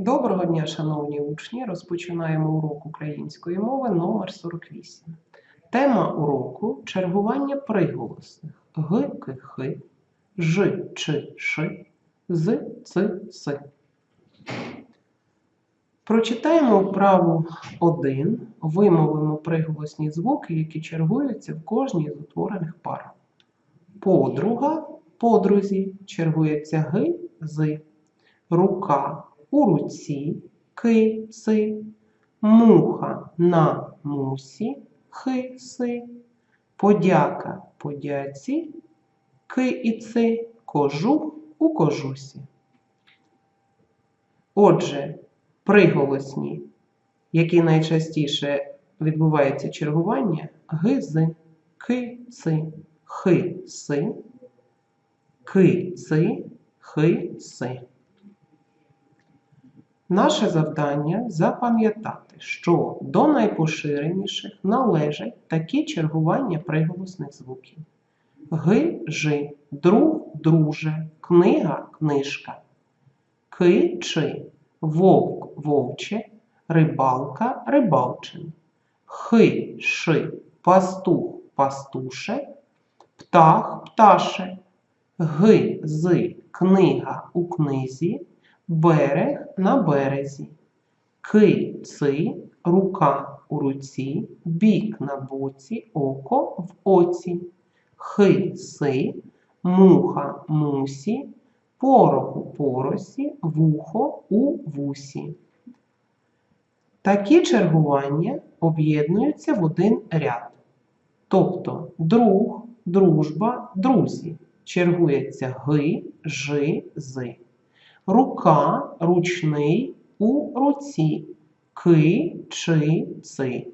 Доброго дня, шановні учні! Розпочинаємо урок української мови номер 48. Тема уроку чергування приголосних г, к, х, ж, ч, ш, з, ц, с. Прочитаємо вправу 1, вимовимо приголосні звуки, які чергуються в кожній з утворених пар. Подруга, подрузі чергується г, з, рука у руці, ки, ци, муха на мусі, хи, си, подяка подяці, ки і ци, кожух у кожусі. Отже, приголосні, які найчастіше відбувається чергування, ги, з, ки, ци, хи, си, ки, ци, хи, си. Наше завдання запам'ятати, що до найпоширеніших належать такі чергування приголосних звуків: ги, жи, друг, друже, книга, книжка, ки, чи, вовк, вовче, рибалка, рибалчин, хи, ши, пастух, пастуше, птах, пташе, ги, зи, книга у книзі берег на березі, ки, ци, рука у руці, бік на боці, око в оці, хи, си, муха, мусі, порох у поросі, вухо у вусі. Такі чергування об'єднуються в один ряд. Тобто друг, дружба, друзі чергується ги, жи, зи рука, ручний у руці, ки, чи, ци,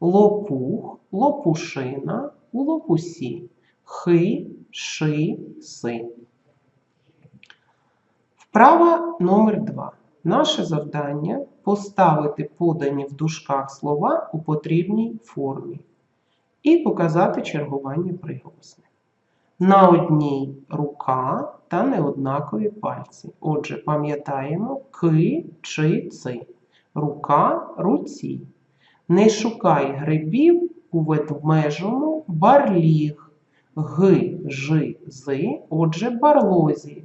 лопух, лопушина у лопусі, хи, ши, си. Вправа номер 2. Наше завдання поставити подані в дужках слова у потрібній формі і показати чергування приголосних. На одній рука та неоднакові пальці. Отже, пам'ятаємо ки, чи, ци. Рука руці. Не шукай грибів у ведмежому барліг. Ги, жи, зи, отже, барлозі.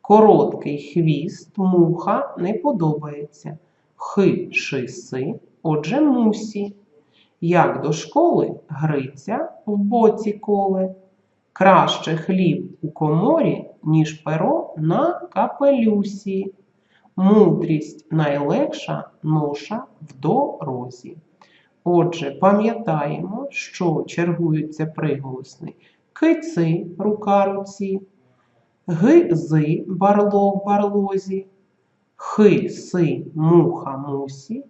Короткий хвіст, муха не подобається. Хи, ши, си, отже, мусі. Як до школи Гриця в боці коле. Краще хліб у коморі, ніж перо на капелюсі. Мудрість найлегша ноша в дорозі. Отже, пам'ятаємо, що чергуються приголосні кици рука руці, гизи барло в барлозі, хи-си муха мусі,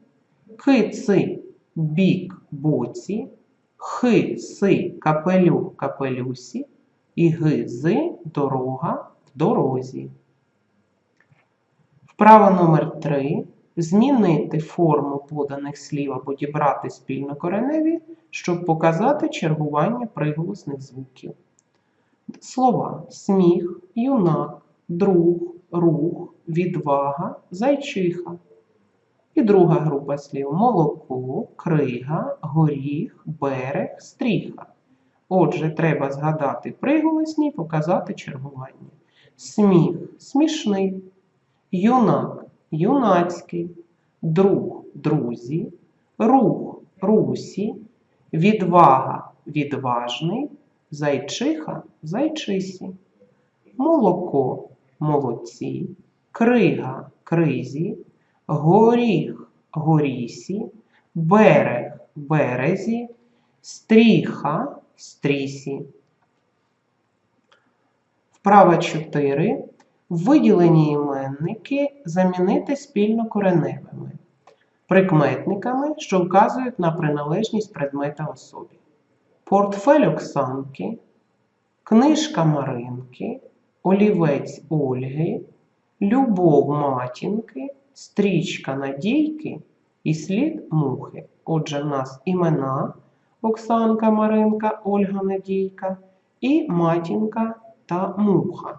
кици бік боці, хи-си капелюх капелюсі і гизи дорога в дорозі. Вправа номер 3. Змінити форму поданих слів або дібрати спільнокореневі, щоб показати чергування приголосних звуків. Слова сміх, юнак, друг, рух, відвага, зайчиха. І друга група слів молоко, крига, горіх, берег, стріха. Отже, треба згадати приголосні і показати чергування. Сміх смішний, юнак юнацький, друг друзі, рух русі, відвага відважний, зайчиха зайчисі, молоко молодці, крига кризі, горіх горісі, берег березі, стріха стрісі. Вправа 4. Виділені іменники замінити спільно кореневими, прикметниками, що вказують на приналежність предмета особі. Портфель Оксанки, книжка Маринки, олівець Ольги, любов матінки, стрічка Надійки і слід мухи. Отже, в нас імена Оксанка, Маринка, Ольга Надійка і матінка та муха.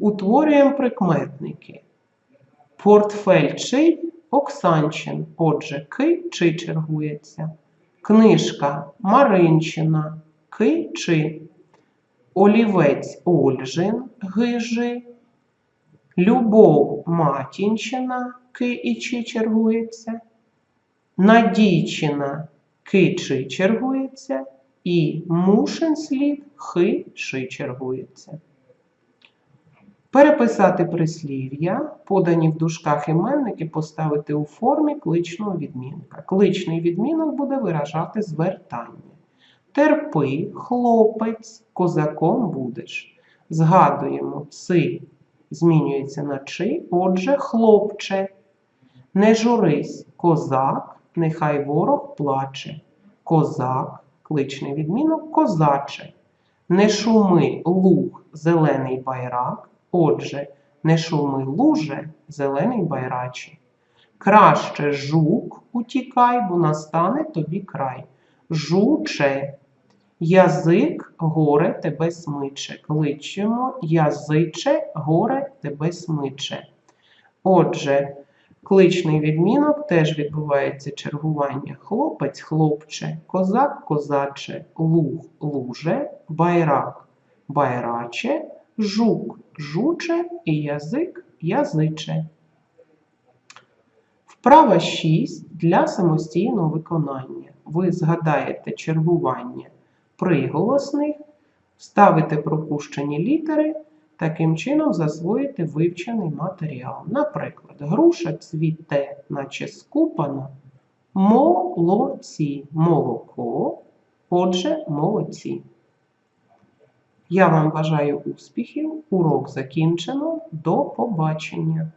Утворюємо прикметники. Портфель чий Оксанчин. Отже, ки чи чергується. Книжка Маринчина. Ки чи. Олівець Ольжин. Гижи. Любов Матінчина. Ки і чи чергується. Надійчина ки чи чергується. І мушин слід хи чи чергується. Переписати прислів'я, подані в дужках іменники, поставити у формі кличного відмінка. Кличний відмінок буде виражати звертання. Терпи, хлопець, козаком будеш. Згадуємо, си змінюється на чи, отже, хлопче. Не журись, козак, нехай ворог плаче. Козак, кличний відмінок, козаче. Не шуми луг, зелений байрак. Отже, не шуми луже, зелений байраче. Краще жук утікай, бо настане тобі край. Жуче, язик горе тебе смиче. Кличемо язиче горе тебе смиче. Отже, кличний відмінок теж відбувається чергування. Хлопець, хлопче, козак, козаче, луг, луже, байрак, байраче, жук, жуче і язик, язиче. Вправа 6 для самостійного виконання. Ви згадаєте чергування приголосних, ставите пропущені літери, таким чином засвоїти вивчений матеріал. Наприклад, груша цвіте, наче скупана, молоці, молоко, отже, молодці. Я вам бажаю успіхів. Урок закінчено. До побачення!